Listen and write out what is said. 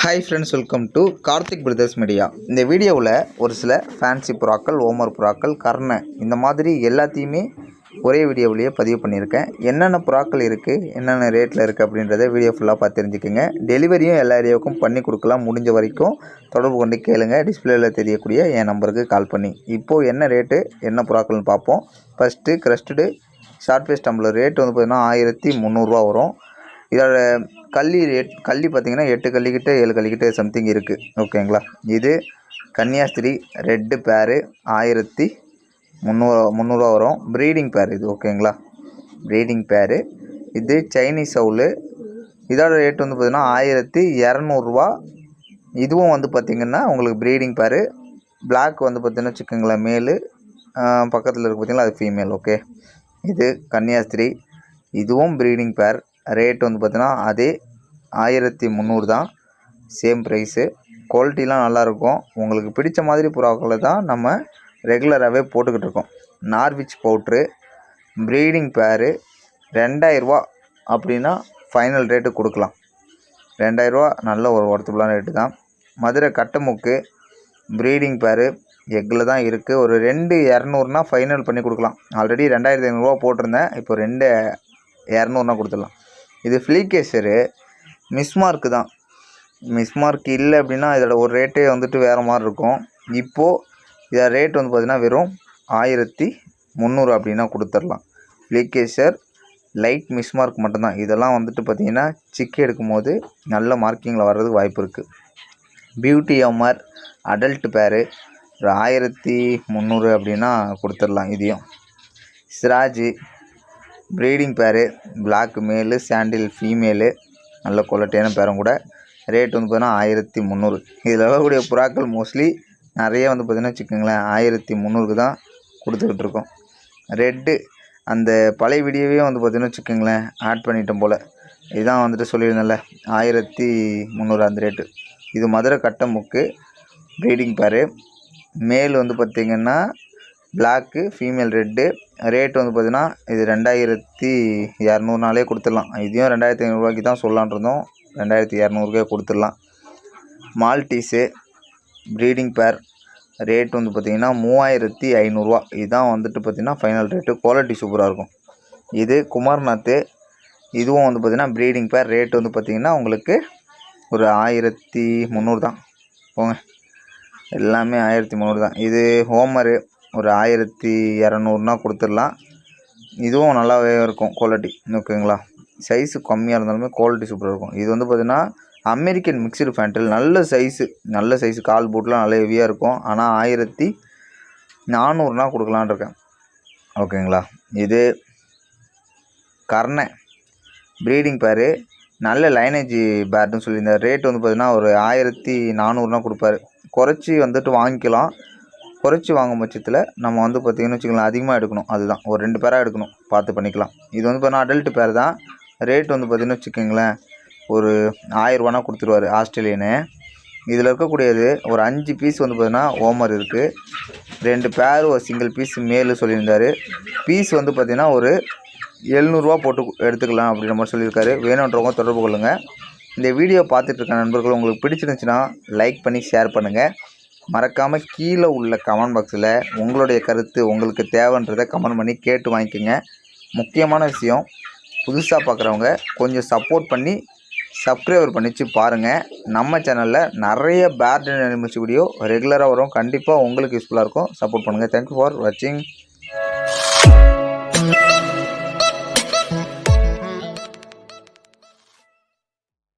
Hi friends welcome to Karthik brothers media இந்த வீடியோவில் ஒரு சில ஃபேன்சி புறாக்கள் ஓமர் புறாக்கள் கர்ணை இந்த மாதிரி எல்லாத்தையுமே ஒரே வீடியோவிலேயே பதிவு பண்ணியிருக்கேன். என்னென்ன புறாக்கள் இருக்குது என்னென்ன ரேட்டில் இருக்குது அப்படின்றத வீடியோ ஃபுல்லாக பார்த்து தெரிஞ்சுக்கோங்க. டெலிவரியும் எல்லா ஏரியாவுக்கும் பண்ணி கொடுக்கலாம். முடிஞ்ச வரைக்கும் தொடர்பு கொண்டு கேளுங்க. டிஸ்பிளேயில் தெரியக்கூடிய என் நம்பருக்கு கால் பண்ணி. இப்போது என்ன ரேட்டு என்ன புறாக்கள்னு பார்ப்போம். First crested short face tumbler rate வந்து பார்த்திங்கன்னா ஆயிரத்தி முந்நூறுரூவா வரும். இதோட கள்ளி ரேட் கள்ளி பார்த்தீங்கன்னா எட்டு கள்ளிக்கிட்ட ஏழு கள்ளிக்கிட்ட சம்திங் இருக்குது ஓகேங்களா இது கன்னியாஸ்திரி ரெட்டு பேரு ஆயிரத்தி முந்நூறு முந்நூறுவா வரும். ப்ரீடிங் பேர் இது ஓகேங்களா ப்ரீடிங் பேரு இது சைனீஸ் சவுலு இதோட ரேட் வந்து பார்த்திங்கன்னா ஆயிரத்தி இரநூறுவா. இதுவும் வந்து பார்த்திங்கன்னா உங்களுக்கு ப்ரீடிங் பேரு பிளாக் வந்து பார்த்திங்கன்னா வச்சுக்கோங்களேன் மேலு பக்கத்தில் இருக்குது பார்த்திங்களா? அது ஃபீமேல் ஓகே இது கன்னியாஸ்திரி. இதுவும் ப்ரீடிங் பேர் ரேட் வந்து பார்த்தீங்கன்னா அதே ஆயிரத்தி முந்நூறு தான். சேம் ப்ரைஸு குவாலிட்டிலாம் நல்லாயிருக்கும். உங்களுக்கு பிடிச்ச மாதிரி புறாக்களை தான் நம்ம ரெகுலராகவே போட்டுக்கிட்டு இருக்கோம். நார்விச் பவுட்ரு ப்ரீடிங் பேரு ரெண்டாயிரரூவா அப்படின்னா ஃபைனல் ரேட்டு கொடுக்கலாம். ரெண்டாயிரரூவா நல்ல ஒரு ஒர்த்துபுளான ரேட்டு தான். மதுரை கட்டமுக்கு ப்ரீடிங் பேரு எக்கில் தான் இருக்குது ஒரு ரெண்டு இரநூறுனா ஃபைனல் பண்ணி கொடுக்கலாம். ஆல்ரெடி ரெண்டாயிரத்தி ஐநூறுரூவா போட்டிருந்தேன். இப்போ ரெண்டு இரநூறுனா கொடுத்துடலாம். இது ஃப்ளீகேசரு மிஸ்மார்க்கு தான். மிஸ்மார்க் இல்லை அப்படின்னா இதோட ஒரு ரேட்டே வந்துட்டு வேறு மாதிரி இருக்கும். இப்போது இதோட ரேட் வந்து பார்த்திங்கன்னா வெறும் ஆயிரத்தி முந்நூறு அப்படின்னா கொடுத்துடலாம். ஃப்ளீகேசர் லைட் மிஸ்மார்க் மட்டும்தான். இதெல்லாம் வந்துட்டு பார்த்திங்கன்னா சிக்கு எடுக்கும்போது நல்ல மார்க்கிங்கில் வர்றதுக்கு வாய்ப்பு இருக்குது பியூட்டி எம்ஆர் அடல்ட் பேரு ஒரு ஆயிரத்தி முந்நூறு அப்படின்னா கொடுத்துடலாம் இதையும். சிராஜு ப்ரீடிங் பேரு பிளாக் மேலு சாண்டில் ஃபீமேலு நல்ல குவாலிட்டியான பேரும் கூட. ரேட் வந்து பார்த்தீங்கன்னா ஆயிரத்தி முந்நூறு. இதில் வரக்கூடிய புறாக்கள் மோஸ்ட்லி நிறைய வந்து பார்த்திங்கன்னா வச்சுக்கோங்களேன் ஆயிரத்தி முந்நூறுக்கு தான் கொடுத்துக்கிட்டு இருக்கோம். ரெட்டு அந்த பழைய வீடியோவே வந்து பார்த்திங்கன்னா வச்சுக்கோங்களேன் ஆட் பண்ணிட்டோம் போல். இதுதான் வந்துட்டு சொல்லியிருந்தேன்ல ஆயிரத்தி முந்நூறு அந்த ரேட்டு இது மதுரை கட்டமுக்கு ப்ரீடிங் பேரு மேல் வந்து பார்த்திங்கன்னா பிளாக்கு ஃபீமேல் ரெட்டு ரேட் வந்து பார்த்திங்கன்னா இது ரெண்டாயிரத்தி இரநூறுனாலே கொடுத்துடலாம். இதையும் ரெண்டாயிரத்தி ஐநூறுரூவாய்க்கு தான் சொல்லான்ருந்தோம் ரெண்டாயிரத்தி இரநூறுக்கே கொடுத்துடலாம். மால்டீஸு ப்ரீடிங் பேர் ரேட் வந்து பார்த்திங்கன்னா மூவாயிரத்தி ஐநூறுரூவா இதுதான் வந்துட்டு பார்த்திங்கன்னா ஃபைனல் ரேட்டு குவாலிட்டி சூப்பராக இருக்கும். இது குமார்நாத்து இதுவும் வந்து பார்த்திங்கன்னா ப்ரீடிங் பேர் ரேட் வந்து பார்த்திங்கன்னா உங்களுக்கு ஒரு ஆயிரத்தி முந்நூறு தான். போங்க. எல்லாமே ஆயிரத்தி முந்நூறு தான். இது ஹோமரு ஒரு ஆயிரத்தி இரநூறுனா கொடுத்துடலாம். இதுவும் நல்லாவே இருக்கும் குவாலிட்டி ஓகேங்களா? சைஸு கம்மியாக இருந்தாலுமே குவாலிட்டி சூப்பராக இருக்கும். இது வந்து பார்த்திங்கன்னா அமெரிக்கன் மிக்சடு ஃபேண்டில் நல்ல சைஸு நல்ல சைஸு கால் போட்லாம் நல்ல ஹெவியாக இருக்கும். ஆனால் ஆயிரத்தி நானூறுனா கொடுக்கலான்ருக்கேன் ஓகேங்களா? இது கர்ணை. ப்ரீடிங் பேரு நல்ல லைனேஜ் பேர்டுன்னு சொல்லியிருந்தார். ரேட் வந்து பார்த்திங்கன்னா ஒரு ஆயிரத்தி நானூறுனா கொடுப்பாரு. குறைச்சி வந்துட்டு வாங்கிக்கலாம். குறைச்சி வாங்கும் பட்சத்தில் நம்ம வந்து பார்த்திங்கன்னு வச்சுக்கலாம் அதிகமாக எடுக்கணும். அதுதான். ஒரு ரெண்டு பேராக எடுக்கணும். பார்த்து பண்ணிக்கலாம். இது வந்து பார்த்தீங்கன்னா அடல்ட்டு பேர் தான். ரேட் வந்து பார்த்திங்கன்னு வச்சுக்கோங்களேன் ஒரு ஆயிரரூவானா கொடுத்துருவாரு ஆஸ்திரேலியனு. இதில் இருக்கக்கூடியது ஒரு அஞ்சு பீஸ் வந்து பார்த்திங்கன்னா ஓமர் இருக்குது ரெண்டு பேர் ஒரு சிங்கிள் பீஸ் மேலு சொல்லியிருந்தார். பீஸ் வந்து பார்த்திங்கன்னா ஒரு எழுநூறுவா போட்டு எடுத்துக்கலாம் அப்படின்ற மாதிரி சொல்லியிருக்காரு. வேணுன்றவங்க தொடர்பு கொள்ளுங்கள் இந்த வீடியோ பார்த்துட்டு இருக்க நண்பர்கள் உங்களுக்கு பிடிச்சிருந்துச்சுன்னா லைக் பண்ணி ஷேர் பண்ணுங்கள் மறக்காமல் கீழே உள்ள கமெண்ட் பாக்ஸில் உங்களுடைய கருத்து உங்களுக்கு தேவைன்றதை கமெண்ட் பண்ணி கேட்டு வாங்கிக்கோங்க. முக்கியமான விஷயம் புதுசாக பார்க்குறவங்க கொஞ்சம் சப்போர்ட் பண்ணி சப்ஸ்கிரைபர் பண்ணிச்சு பாருங்கள் நம்ம சேனலில் நிறைய பேட் அனிமல்ஸ் வீடியோ ரெகுலராக வரும். கண்டிப்பாக உங்களுக்கு யூஸ்ஃபுல்லாக இருக்கும். சப்போர்ட் பண்ணுங்கள் தேங்க்யூ ஃபார் வாட்சிங்